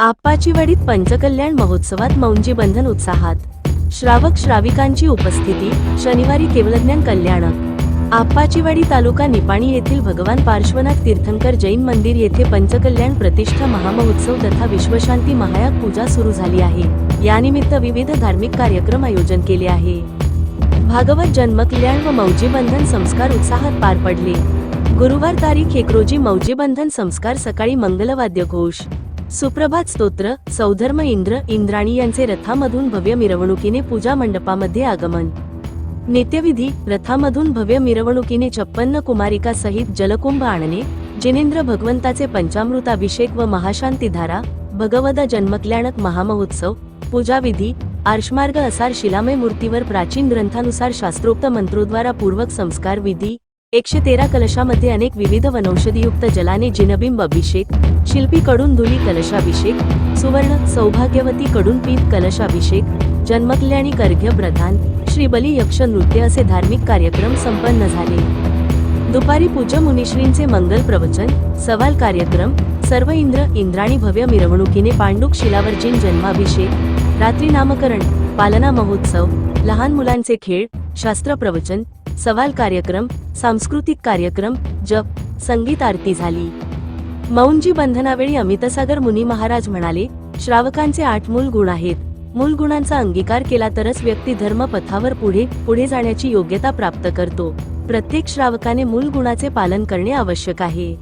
आप्पाचीवाडीत पंचकल्याण महोत्सवात मौंजी बंधन उत्साहात. श्रावक श्राविकांची उपस्थिती शनिवारी केवलज्ञान कल्याणक आप्पाचीवाडी तालुका निपाणी येथील भगवान पार्श्वनाथ तीर्थंकर जैन मंदिर येथे पंचकल्याण प्रतिष्ठा महामहोत्सव तथा विश्वशांती महायाग पूजा सुरू झाली आहे. यानिमित्त विविध धार्मिक कार्यक्रम आयोजन केले आहे. भागवत जन्मकल्याण व मौजी बंधन संस्कार उत्साहात पार पडले. गुरुवार तारीख एक रोजी मौजी बंधन संस्कार सकाळी मंगलवाद्य घोष. सुप्रभात स्तोत्र सौधर्म इंद्र इंद्राणी यांचे रथामधून भव्य मिरवणुकीने पूजा मंडपामध्ये आगमन. नित्यविधी रथामधून भव्य मिरवणुकीने छप्पन्न कुमारिका सहित जलकुंभ आणणे जिनेंद्र भगवंताचे पंचामृताभिषेक व महाशांतीधारा भगवद जन्मकल्याणक महामहोत्सव पूजाविधी आर्षमार्ग असार शिलामय मूर्तीवर प्राचीन ग्रंथानुसार शास्त्रोक्त मंत्रोद्वारा पूर्वक संस्कार विधी एकशे तेरा कलशामध्ये अनेक विविध वनौषधीयुक्त जलाने जिनबिंब अभिषेक शिल्पीकडून धुली कलशाभिषेक सुवर्ण सौभाग्यवती कडून पीत कलशाभिषेक जन्मकल्याणी कर्घ्य प्रधान श्री बली यक्ष नृत्य असे धार्मिक कार्यक्रम संपन्न झाले. दुपारी पूज्य मुनिश्रींचे मंगल प्रवचन सवाल कार्यक्रम सर्व इंद्र इंद्राणी भव्य मिरवणुकीने पांडुक शिलावर्जीन जन्माभिषेक रात्री नामकरण पालना महोत्सव लहान मुलांचे खेळ शास्त्र प्रवचन सवाल कार्यक्रम सांस्कृतिक कार्यक्रम जप संगीत आरती झाली. मौंजी बंधनावेळी अमितसागर मुनी महाराज म्हणाले श्रावकांचे आठ मूल गुण आहेत. मूल गुणांचा अंगीकार केला तरच व्यक्ती धर्म पथावर पुढे पुढे जाण्याची योग्यता प्राप्त करतो. प्रत्येक श्रावकाने मूल गुणाचे पालन करणे आवश्यक आहे.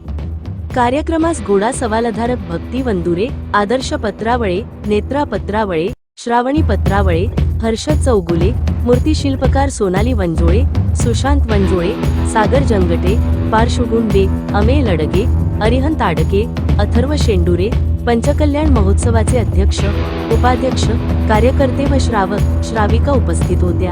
कार्यक्रमास गोडा सवालधारक भक्ती वंदुरे आदर्श पत्रावळे नेत्रा पत्रावळे श्रावणी पत्रावळे हर्षद चौगुले मूर्तीशिल्पकार सोनाली वंजोळे सुशांत वंजोळे सागर जंगटे पार्श्वगुंडे अमे लडगे अरिहंत ताडके अथर्व शेंडुरे पंचकल्याण महोत्सवाचे अध्यक्ष उपाध्यक्ष कार्यकर्ते व श्रावक श्राविका उपस्थित होत्या.